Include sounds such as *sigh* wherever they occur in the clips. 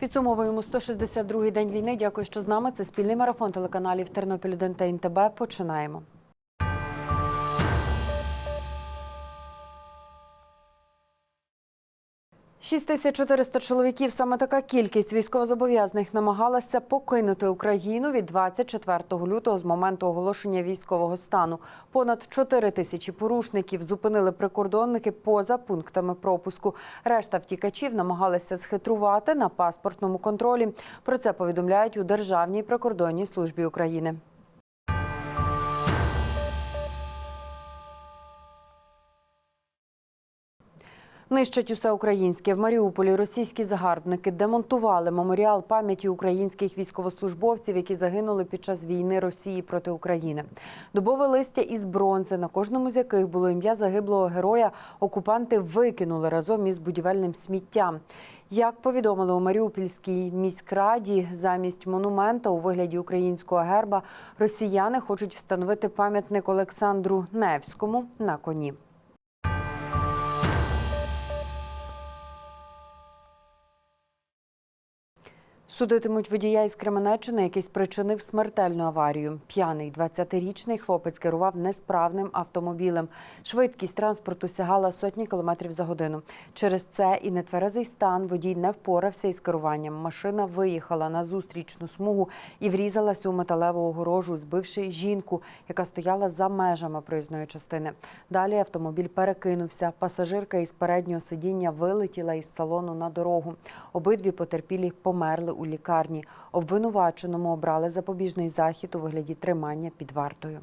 Підсумовуємо 162-й день війни. Дякую, що з нами. Це спільний марафон телеканалів Тернопіль 1 та НТБ. Починаємо. Шість тисяч 400 чоловіків. Саме така кількість військовозобов'язаних намагалася покинути Україну від 24 лютого з моменту оголошення військового стану. Понад 4 тисячі порушників зупинили прикордонники поза пунктами пропуску. Решта втікачів намагалися схитрувати на паспортному контролі. Про це повідомляють у Державній прикордонній службі України. Нищать усе українське. В Маріуполі російські загарбники демонтували меморіал пам'яті українських військовослужбовців, які загинули під час війни Росії проти України. Дубове листя із бронзи, на кожному з яких було ім'я загиблого героя, окупанти викинули разом із будівельним сміттям. Як повідомили у Маріупольській міськраді, замість монумента у вигляді українського герба росіяни хочуть встановити пам'ятник Олександру Невському на коні. Судитимуть водія із Кременеччини, який спричинив смертельну аварію. П'яний 20-річний хлопець керував несправним автомобілем. Швидкість транспорту сягала сотні кілометрів за годину. Через це і нетверезий стан водій не впорався із керуванням. Машина виїхала на зустрічну смугу і врізалася у металеву огорожу, збивши жінку, яка стояла за межами проїзної частини. Далі автомобіль перекинувся. Пасажирка із переднього сидіння вилетіла із салону на дорогу. Обидві потерпілі померли у лікарні. Обвинуваченому обрали запобіжний захід у вигляді тримання під вартою.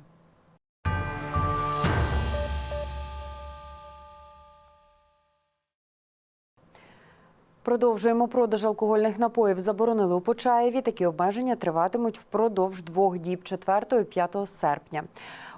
Продовжуємо продаж алкогольних напоїв. Заборонили у Почаєві. Такі обмеження триватимуть впродовж двох діб 4 і 5 серпня.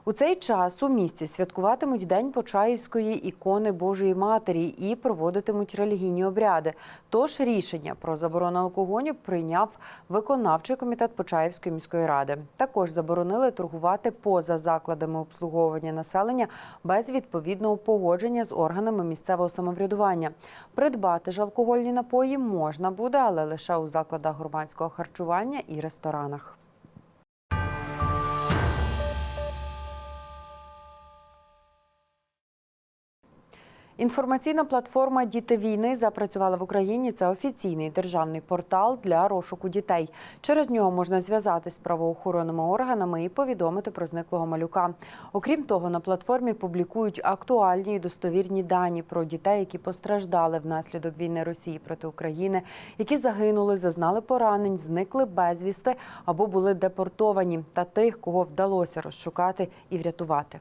У цей час у місті святкуватимуть День Почаївської ікони Божої Матері і проводитимуть релігійні обряди. Тож рішення про заборону алкоголю прийняв виконавчий комітет Почаївської міської ради. Також заборонили торгувати поза закладами обслуговування населення без відповідного погодження з органами місцевого самоврядування. Придбати ж алкогольні напої можна буде, але лише у закладах громадського харчування і ресторанах. Інформаційна платформа Діти війни запрацювала в Україні. Це офіційний державний портал для розшуку дітей. Через нього можна зв'язатись з правоохоронними органами і повідомити про зниклого малюка. Окрім того, на платформі публікують актуальні і достовірні дані про дітей, які постраждали внаслідок війни Росії проти України, які загинули, зазнали поранень, зникли безвісти або були депортовані, та тих, кого вдалося розшукати і врятувати.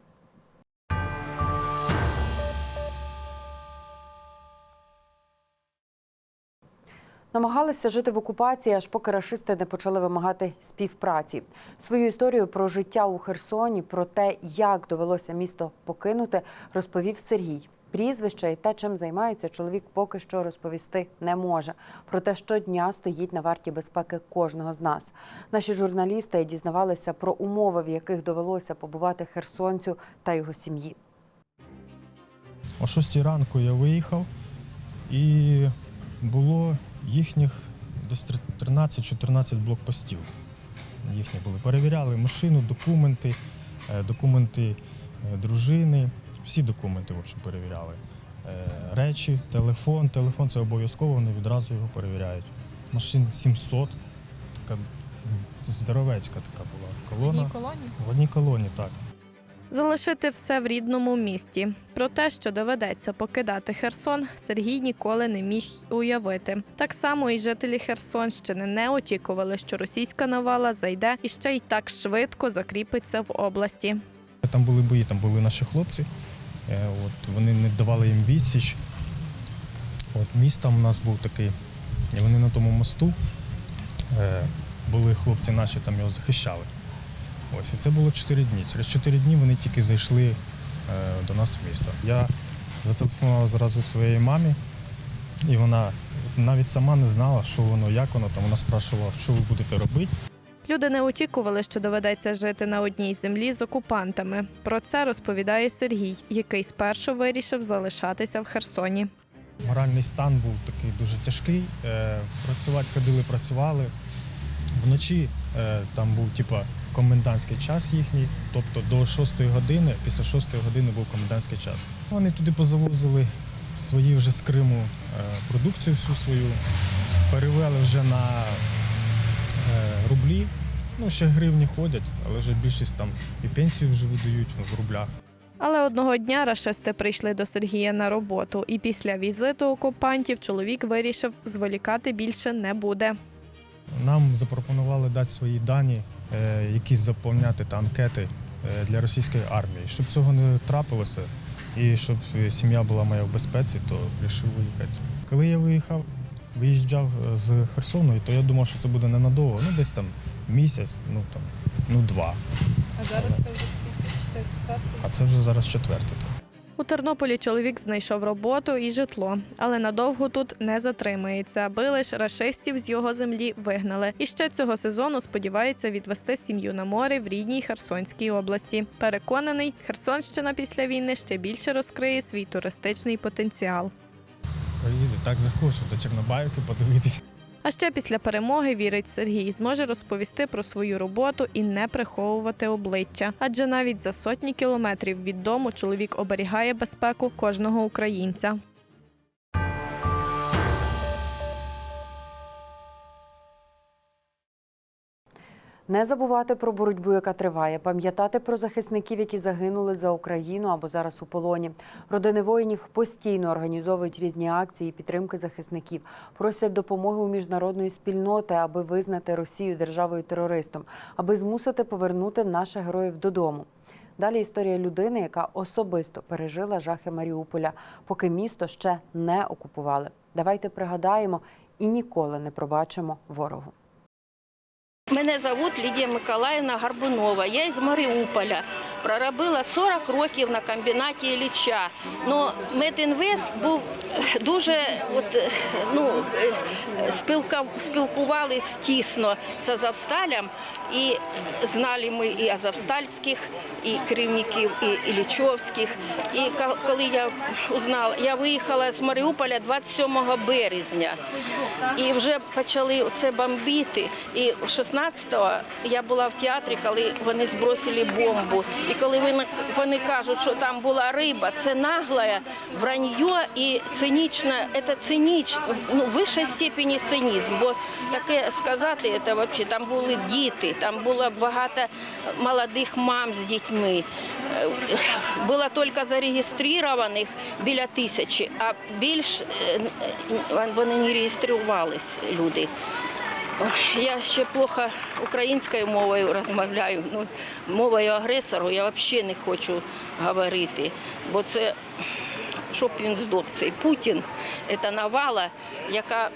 Намагалися жити в окупації, аж поки рашисти не почали вимагати співпраці. Свою історію про життя у Херсоні, про те, як довелося місто покинути, розповів Сергій. Прізвище і те, чим займається чоловік, поки що розповісти не може. Проте щодня стоїть на варті безпеки кожного з нас. Наші журналісти дізнавалися про умови, в яких довелося побувати херсонцю та його сім'ї. О 6 ранку я виїхав і було їхніх десь 13-14 блокпостів. Їхні були. Перевіряли машину, документи, е, документи е, дружини, всі документи в общем, перевіряли. Е, Речі, телефон. Телефон це обов'язково, вони відразу його перевіряють. Машин 700, така здоровецька така була колона. колонії? В одній колоні, так. Залишити все в рідному місті. Про те, що доведеться покидати Херсон, Сергій ніколи не міг уявити. Так само і жителі Херсонщини не очікували, що російська навала зайде і ще й так швидко закріпиться в області. Там були бої, там були наші хлопці. Е, От, вони не давали їм відсіч. От, міст там у нас був такий, і вони на тому мосту е, були хлопці наші, там його захищали. Ось, і це було 4 дні. Через 4 дні вони тільки зайшли е, до нас в місто. Я зателефонував зразу своїй мамі, і вона навіть сама не знала, що воно, як воно. Там вона спрашувала, що ви будете робити. Люди не очікували, що доведеться жити на одній землі з окупантами. Про це розповідає Сергій, який спершу вирішив залишатися в Херсоні. Моральний стан був такий дуже тяжкий. Е, Працювати ходили, працювали. Вночі е, там був типа комендантський час їхній, тобто до 6 години, після 6 години був комендантський час. Вони туди позавозили свої вже з Криму е, продукцію всю свою, перевели вже на е, рублі. Ну, ще гривні ходять, але вже більшість там і пенсію вже видають в рублях. Але одного дня рашисти прийшли до Сергія на роботу, і після візиту окупантів чоловік вирішив, зволікати більше не буде. Нам запропонували дати свої дані, е, якісь заповняти та анкети е, для російської армії. Щоб цього не трапилося і щоб е, сім'я була моя в безпеці, то вирішив виїхати. Коли я виїхав, виїжджав з Херсону, то я думав, що це буде ненадовго, ну десь там місяць, ну там, ну два. А зараз це вже скільки? Четвертий? А це вже зараз четвертий. У Тернополі чоловік знайшов роботу і житло, але надовго тут не затримається, аби лише рашистів з його землі вигнали. І ще цього сезону сподівається відвести сім'ю на море в рідній Херсонській області. Переконаний, Херсонщина після війни ще більше розкриє свій туристичний потенціал. Приїду, так захочу до Чорнобаївки подивитися. А ще після перемоги вірить Сергій зможе розповісти про свою роботу і не приховувати обличчя. Адже навіть за сотні кілометрів від дому чоловік оберігає безпеку кожного українця. Не забувати про боротьбу, яка триває, пам'ятати про захисників, які загинули за Україну або зараз у полоні. Родини воїнів постійно організовують різні акції підтримки захисників, просять допомоги у міжнародної спільноти, аби визнати Росію державою терористом, аби змусити повернути наших героїв додому. Далі історія людини, яка особисто пережила жахи Маріуполя, поки місто ще не окупували. Давайте пригадаємо і ніколи не пробачимо ворогу. Мене зовут Лідія Миколаївна Гарбунова. Я із Маріуполя. Проробила 40 років на комбінаті Ілліча. Ну, Медінвест був дуже от, ну, е, спілкувались тісно з Азовсталем. І знали ми і Азовстальських, і керівників, і Іллічовських. І коли я узнала, я виїхала з Маріуполя 27 березня. І вже почали це бомбити. І 16-го я була в театрі, коли вони збросили бомбу. І коли вони, кажуть, що там була риба, це нагле вранье і цинічне, це цинічно, ну, в вищій степені цинізм. Бо таке сказати, це взагалі, там були діти, там було багато молодих мам з дітьми. Е, Було тільки зареєстрованих біля тисячі, а більш е, вони не реєструвались люди. Я ще плохо українською мовою розмовляю. Ну, мовою агресору я взагалі не хочу говорити, бо це щоб він здох, цей Путін, це навала, яка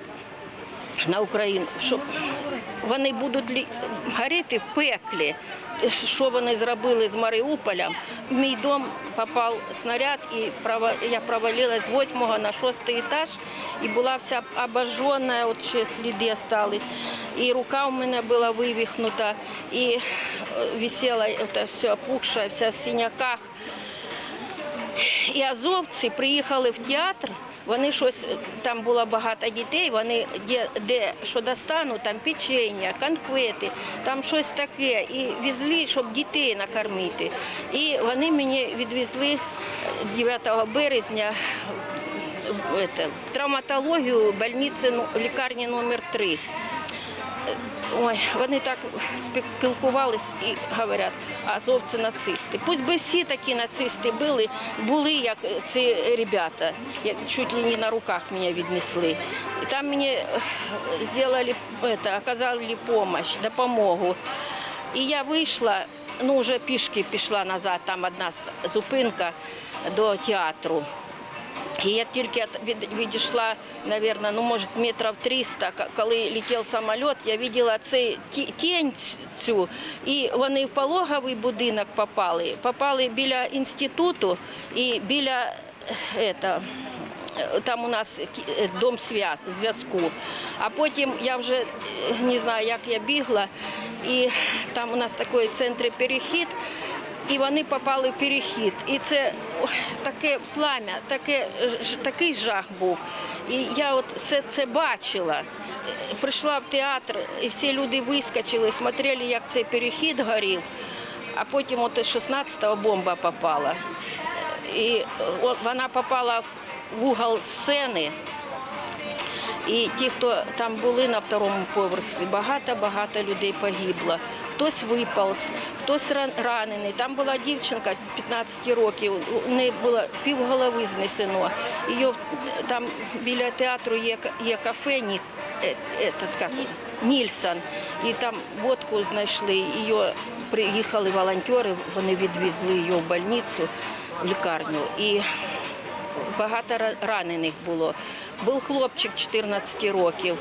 на Україну, щоб вони будуть горіти в пеклі. Що вони зробили з Маріуполем? В мій дом попав снаряд, і я провалилась з 8 на 6 етаж і була вся обожжена, от ще сліди залишились. І рука у мене була вивихнута, і е, висела це все опухше, вся в синяках. І азовці приїхали в театр. Вони щось там було багато дітей. Вони де, де що достануть, там печення, конфети, там щось таке. І везли, щоб дітей накормити. І вони мені відвезли 9 березня в это, в травматологію больниці ну, лікарні номер 3 Ой, вони так спілкувались і говорять, азовці нацисти. Пусть би всі такі нацисти були, були як ці ребята, як чуть ли не на руках мене віднесли. І там мені е, зробили, оказали допомогу, допомогу. І я вийшла, ну вже пішки пішла назад, там одна зупинка до театру. І тільки я від- відійшла, мабуть, ну, може, метрів 300, коли летів самоліт, я бачила цей ті- тінь цю, і вони в пологовий будинок попали. Попали біля інституту і біля это, там у нас е, дом зв'яз- зв'язку. А потім я вже не знаю, як я бігла, і там у нас такий центр перехід. І вони попали в перехід. І це таке плам'я, таке, такий жах був. І я от все це бачила. Прийшла в театр, і всі люди вискочили, смотрели, як цей перехід горів, а потім от 16-го бомба попала. І вона попала в угол сцени. І ті, хто там були на второму поверсі, багато-багато людей погибло. Хтось виповз, хтось ранений. Там була дівчинка 15 років, у неї було півголови знесено. Її там біля театру є, є кафе Ні, е, этот, Нільсон. І там водку знайшли. Її приїхали волонтери, вони відвезли її в больницю, в лікарню. І багато ранених було. Був хлопчик 14 років.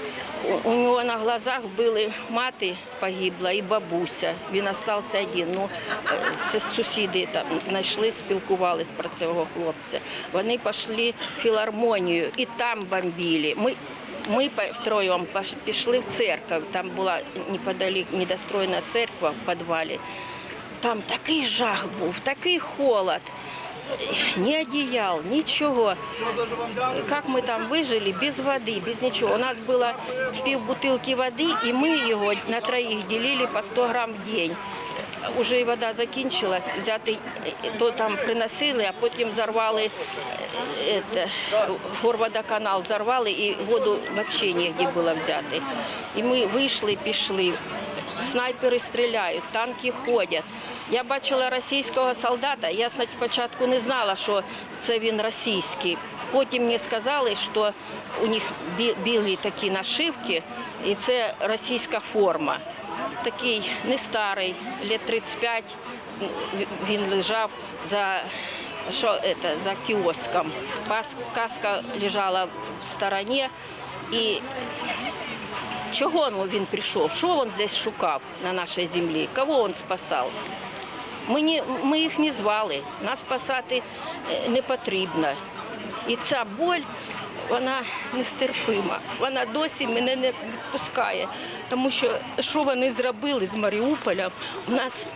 У- нього на глазах били мати погибла і бабуся. Він залишився один. Ну, е, сусіди там знайшли, спілкувалися про цього хлопця. Вони пішли в філармонію і там бомбили. Ми ми втроєм пішли в церковь. Там була неподалік недостроєна церква в підвалі. Там такий жах був, такий холод. Ні одеял, нічого. Як ми там вижили без води, без нічого. У нас було пів бутилки води, і ми його на троїх ділили по 100 грам в день. Уже і вода закінчилась, взяти, то там приносили, а потім взорвали е, это, горводоканал, взорвали і воду взагалі негде було взяти. І ми вийшли, пішли. Снайпери стріляють, танки ходять. Я бачила російського солдата. Я спочатку не знала, що це він російський. Потім мені сказали, що у них білі такі нашивки, і це російська форма. Такий не старий, лет 35, він лежав за що это, за кіоском. Пас- Каска лежала в стороні. І чого він прийшов? Що він здесь шукав на нашій землі? Кого він спасав? Ми, ми їх не звали, нас спасати е, не потрібно. І ця боль, вона нестерпима. Вона досі мене не відпускає. Тому що що вони зробили з Маріуполя? У нас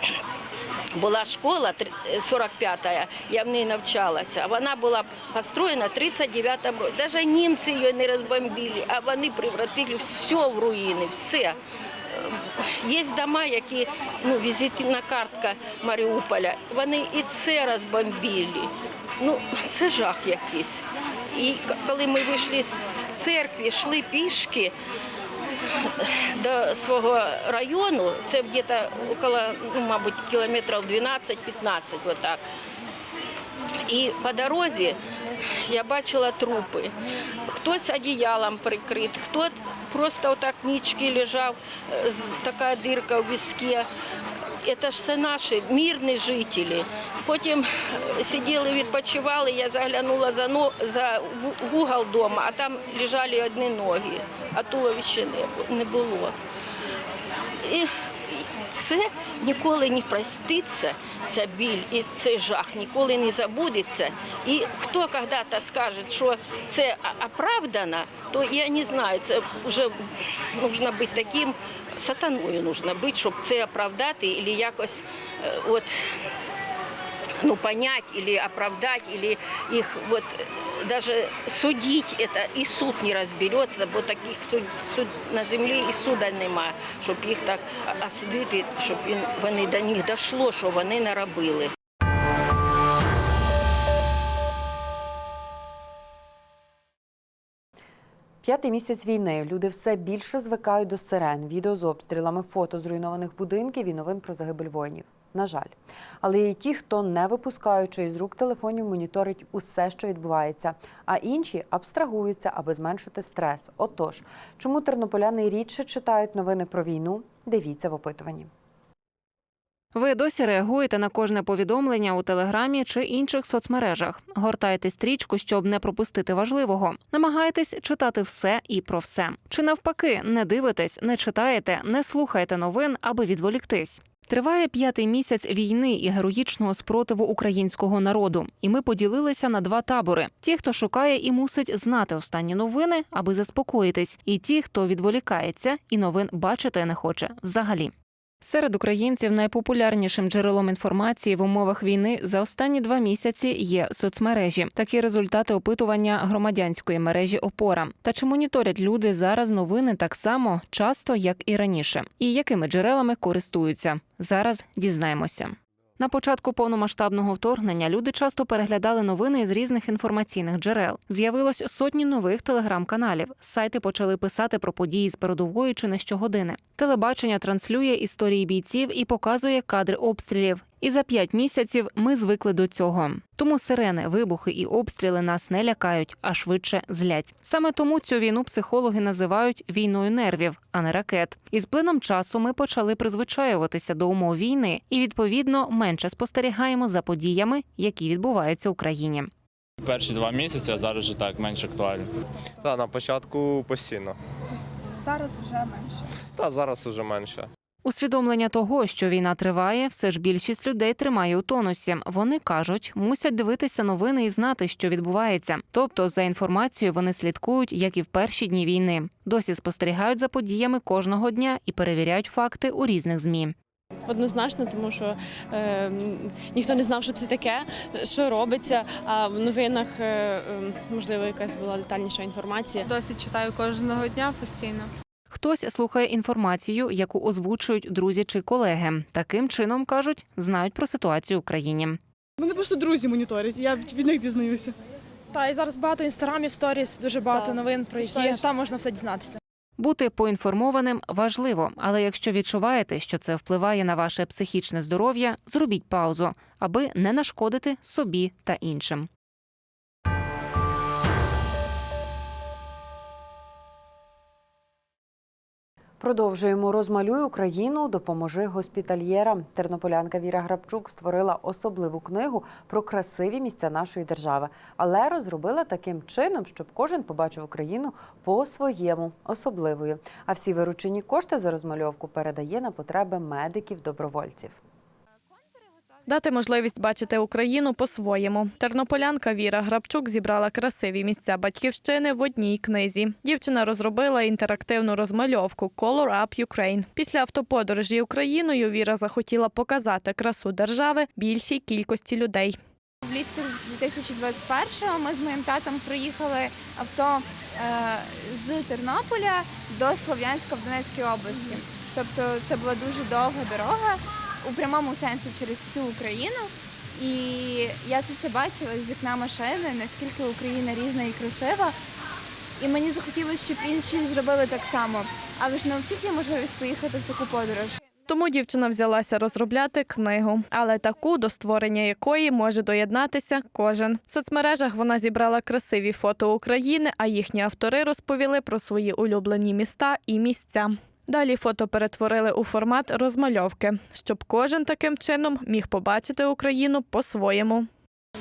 *clears throat* була школа три- е, 45-я, я в ній навчалася. Вона була построєна в 39-му році. Навіть німці її не розбомбили, а вони превратили все в руїни, все. Є дома, які ну, візитна картка Маріуполя. Вони і це розбомбили. Ну, це жах якийсь. І коли ми вийшли з церкви, йшли пішки до свого району, це десь около, ну, мабуть, кілометрів 12-15, отак. І по дорозі я бачила трупи. Хтось одіялом прикрит, хто просто отак нічки лежав, е, така дирка в віскі. Це ж все наші мирні жителі. Потім е, сиділи, відпочивали, я заглянула за, но- за в- в угол дома, а там лежали одні ноги, а туловища не було. І це ніколи не проститься, ця біль і цей жах ніколи не забудеться. І хто коли-то скаже, що це оправдано, то я не знаю, це вже потрібно бути таким сатаною, нужно бути, щоб це оправдати, або якось е, от, ну, понять или оправдать, или их вот даже судить, это и суд не разберется, бо таких суд, суд на землі і суда нема, щоб їх так осудити, щоб вони до них дошло, що вони наробили. П'ятий місяць війни люди все більше звикають до сирен, відео з обстрілами, фото зруйнованих будинків і новин про загибель воїнів. На жаль, але є ті, хто не випускаючи із рук телефонів, моніторить усе, що відбувається, а інші абстрагуються, аби зменшити стрес. Отож, чому тернополяни рідше читають новини про війну? Дивіться в опитуванні. Ви досі реагуєте на кожне повідомлення у телеграмі чи інших соцмережах. Гортайте стрічку, щоб не пропустити важливого. Намагайтесь читати все і про все. Чи навпаки, не дивитесь, не читаєте, не слухаєте новин, аби відволіктись. Триває п'ятий місяць війни і героїчного спротиву українського народу. І ми поділилися на два табори: ті, хто шукає і мусить знати останні новини, аби заспокоїтись, і ті, хто відволікається і новин бачити не хоче взагалі. Серед українців найпопулярнішим джерелом інформації в умовах війни за останні два місяці є соцмережі. Такі результати опитування громадянської мережі Опора. Та чи моніторять люди зараз новини так само часто, як і раніше? І якими джерелами користуються? Зараз дізнаємося. На початку повномасштабного вторгнення люди часто переглядали новини з різних інформаційних джерел. З'явилось сотні нових телеграм-каналів. Сайти почали писати про події з передової чи не щогодини. Телебачення транслює історії бійців і показує кадри обстрілів. І за п'ять місяців ми звикли до цього. Тому сирени, вибухи і обстріли нас не лякають, а швидше злять. Саме тому цю війну психологи називають війною нервів, а не ракет. І з плином часу ми почали призвичаюватися до умов війни і відповідно менше спостерігаємо за подіями, які відбуваються в країні. Перші два місяці, а зараз вже так менш актуально. Та на початку постійно. Зараз вже менше. Та зараз уже менше. Усвідомлення того, що війна триває, все ж більшість людей тримає у тонусі. Вони кажуть, мусять дивитися новини і знати, що відбувається. Тобто, за інформацією вони слідкують, як і в перші дні війни. Досі спостерігають за подіями кожного дня і перевіряють факти у різних змі. Однозначно, тому що е, ніхто не знав, що це таке, що робиться. А в новинах е, е, можливо якась була детальніша інформація. Досить читаю кожного дня постійно. Хтось слухає інформацію, яку озвучують друзі чи колеги. Таким чином кажуть, знають про ситуацію в країні. Мене просто друзі моніторять, я від них дізнаюся. Та і зараз багато інстаграмів, сторіс, дуже багато новин, про які там можна все дізнатися. Бути поінформованим важливо, але якщо відчуваєте, що це впливає на ваше психічне здоров'я, зробіть паузу, аби не нашкодити собі та іншим. Продовжуємо розмалюй Україну, допоможи госпітальєрам. Тернополянка Віра Грабчук створила особливу книгу про красиві місця нашої держави, але розробила таким чином, щоб кожен побачив Україну по-своєму особливою. А всі виручені кошти за розмальовку передає на потреби медиків-добровольців. Дати можливість бачити Україну по-своєму. Тернополянка Віра Грабчук зібрала красиві місця батьківщини в одній книзі. Дівчина розробила інтерактивну розмальовку Color Up Ukraine. Після автоподорожі Україною Віра захотіла показати красу держави більшій кількості людей. Влітку 2021-го ми з моїм татом проїхали авто е, з Тернополя до Слов'янська в Донецькій області. Тобто це була дуже довга дорога у прямому сенсі через всю Україну. І я це все бачила з вікна машини, наскільки Україна різна і красива. І мені захотілося, щоб інші зробили так само. Але ж не у всіх є можливість поїхати в таку подорож. Тому дівчина взялася розробляти книгу, але таку, до створення якої може доєднатися кожен. В соцмережах вона зібрала красиві фото України, а їхні автори розповіли про свої улюблені міста і місця. Далі фото перетворили у формат розмальовки, щоб кожен таким чином міг побачити Україну по-своєму.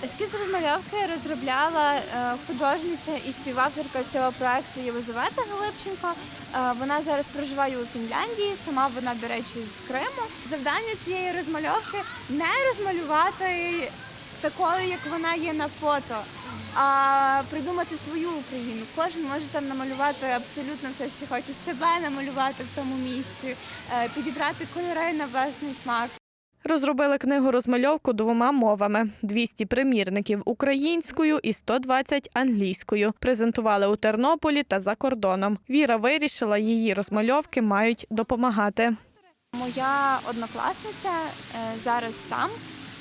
Ескіз розмальовки розробляла е, художниця і співавторка цього проекту Єлизавета Галипченко. Е, Вона зараз проживає у Фінляндії, сама вона, до речі, з Криму. Завдання цієї розмальовки не розмалювати такою, як вона є на фото, а придумати свою Україну. Кожен може там намалювати абсолютно все, що хоче, себе намалювати в тому місці, е, підібрати кольори на власний смак. Розробили книгу розмальовку двома мовами: 200 примірників українською і 120 англійською. Презентували у Тернополі та за кордоном. Віра вирішила, її розмальовки мають допомагати. Моя однокласниця е, зараз там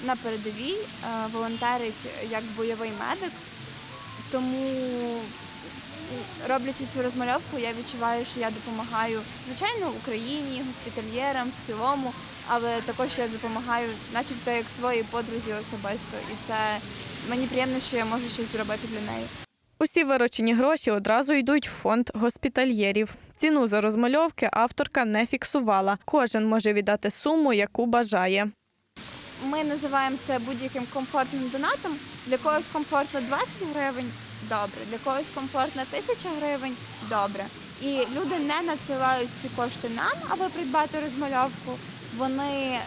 на передовій е, волонтерить як бойовий медик. Тому роблячи цю розмальовку, я відчуваю, що я допомагаю звичайно Україні, госпітальєрам в цілому, але також я допомагаю, начебто як своїй подрузі особисто. І це мені приємно, що я можу щось зробити для неї. Усі виручені гроші одразу йдуть в фонд госпітальєрів. Ціну за розмальовки авторка не фіксувала. Кожен може віддати суму, яку бажає. Ми називаємо це будь-яким комфортним донатом. Для когось комфортно 20 гривень добре, для когось комфортно 1000 гривень добре. І люди не надсилають ці кошти нам, аби придбати розмальовку. Вони е,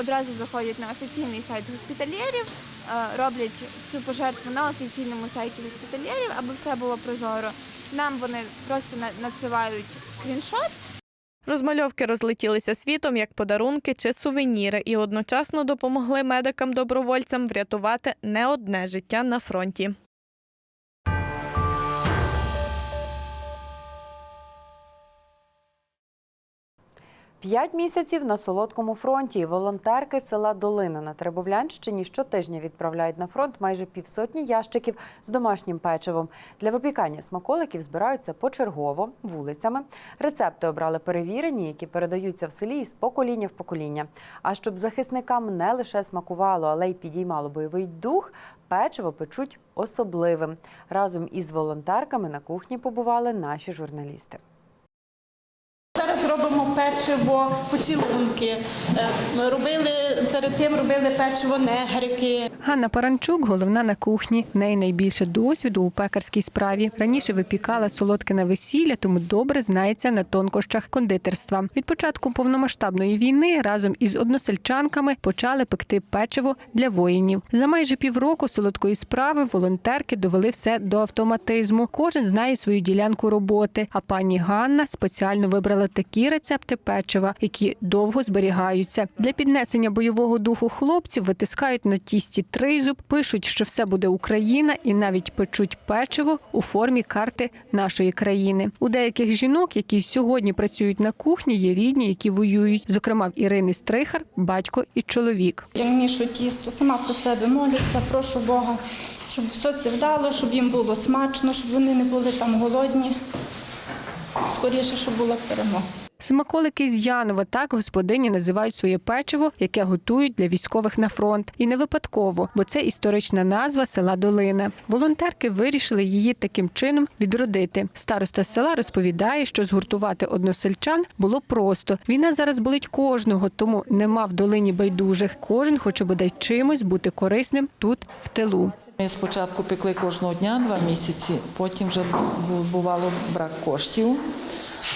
одразу заходять на офіційний сайт госпітальєрів, е, роблять цю пожертву на офіційному сайті госпітальєрів, аби все було прозоро. Нам вони просто надсилають скріншот. Розмальовки розлетілися світом як подарунки чи сувеніри і одночасно допомогли медикам-добровольцям врятувати не одне життя на фронті. П'ять місяців на солодкому фронті. Волонтерки села Долина на Теребовлянщині щотижня відправляють на фронт майже півсотні ящиків з домашнім печивом. Для випікання смаколиків збираються почергово вулицями. Рецепти обрали перевірені, які передаються в селі із покоління в покоління. А щоб захисникам не лише смакувало, але й підіймало бойовий дух, печиво печуть особливим. Разом із волонтерками на кухні побували наші журналісти. Робимо печиво, поцілунки. Е, Робили перед тим робили печиво негрики. Ганна Паранчук, головна на кухні. В неї найбільше досвіду у пекарській справі. Раніше випікала солодке на весілля, тому добре знається на тонкощах кондитерства. Від початку повномасштабної війни разом із односельчанками почали пекти печиво для воїнів. За майже півроку солодкої справи волонтерки довели все до автоматизму. Кожен знає свою ділянку роботи. А пані Ганна спеціально вибрала такі рецепти печива, які довго зберігаються. Для піднесення бойового духу хлопців витискають на тісті тризуб, пишуть, що все буде Україна, і навіть печуть печиво у формі карти нашої країни. У деяких жінок, які сьогодні працюють на кухні, є рідні, які воюють. Зокрема, в Ірини Стрихар, батько і чоловік. Я мішу тісто, сама про себе молюся, прошу Бога, щоб все це вдало, щоб їм було смачно, щоб вони не були там голодні. Скоріше, щоб була перемога. Смаколики з Янова так господині називають своє печиво, яке готують для військових на фронт. І не випадково, бо це історична назва села Долина. Волонтерки вирішили її таким чином відродити. Староста села розповідає, що згуртувати односельчан було просто. Війна зараз болить кожного, тому нема в долині байдужих. Кожен хоче бодай чимось бути корисним тут, в тилу. Ми спочатку пекли кожного дня два місяці, потім вже бу- бувало брак коштів.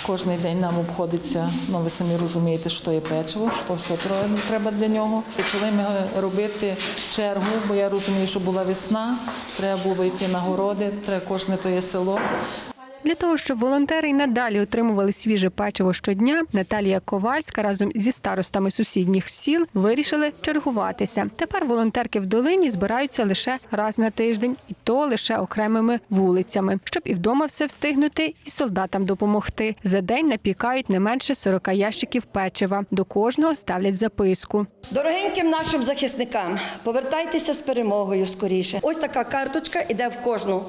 Кожний день нам обходиться, ну ви самі розумієте, що є печиво, що все треба для нього. Почали ми робити чергу, бо я розумію, що була весна, треба було йти на городи, треба кожне то є село. Для того, щоб волонтери й надалі отримували свіже печиво щодня, Наталія Ковальська разом зі старостами сусідніх сіл вирішили чергуватися. Тепер волонтерки в долині збираються лише раз на тиждень, і то лише окремими вулицями, щоб і вдома все встигнути, і солдатам допомогти. За день напікають не менше 40 ящиків печива. До кожного ставлять записку. Дорогеньким нашим захисникам, повертайтеся з перемогою скоріше. Ось така карточка іде в кожну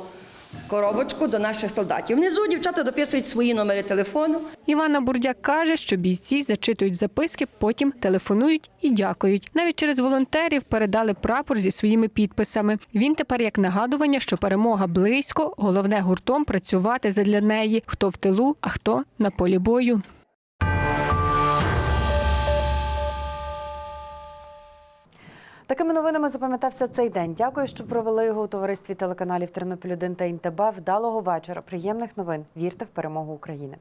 коробочку до наших солдатів. Внизу дівчата дописують свої номери телефону. Івана Бурдяк каже, що бійці зачитують записки, потім телефонують і дякують. Навіть через волонтерів передали прапор зі своїми підписами. Він тепер як нагадування, що перемога близько, головне гуртом працювати задля неї. Хто в тилу, а хто на полі бою. Такими новинами запам'ятався цей день. Дякую, що провели його у товаристві телеканалів Тернопіль 1 та Інтеба. Вдалого вечора. Приємних новин. Вірте в перемогу України.